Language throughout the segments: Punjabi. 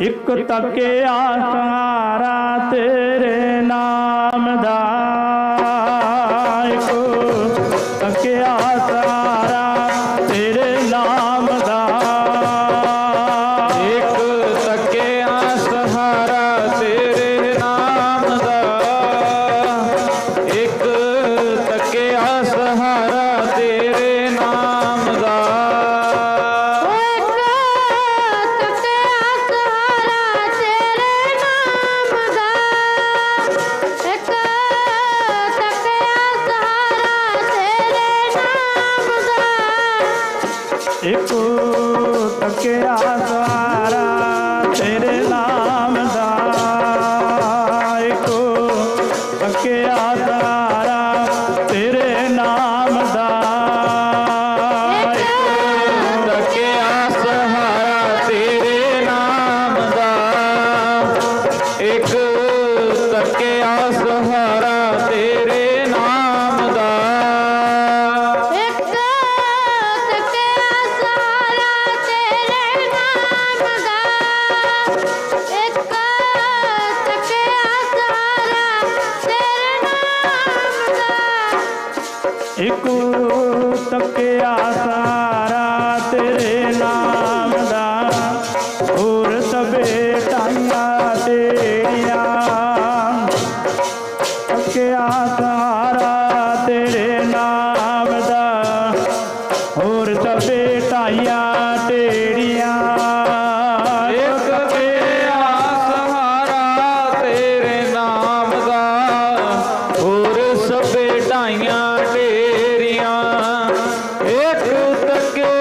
ਇੱਕ ਤੱਕੇ ਆਸਾਰਾ ਤੇਰੇ ਨਾਮ ਦਾ। ਇੱਕ ਤੱਕਿਆ ਇੱਕੋ ਤੱਕਿਆ ਸਾਰਾ ਤੇਰੇ ਤੱਕਿਆ ਸਾਰਾ ਤੇਰੇ ਨਾਮ ਦਾ। ਹੋਰ ਸਭੇ ਟਾਂਗਾ ਤੇਰੀਆਂ। ਤੱਕਿਆ ਸਾਰਾ ਤੇਰੇ ਨਾਮ ਦਾ। ਹੋਰ ਸਭੇ ਟਾਈਆਂ Let's go.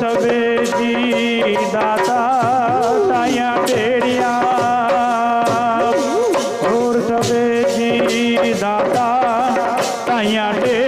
सवेजी दाता ताया तेरिया और सवेजी दाता ताया तेरिया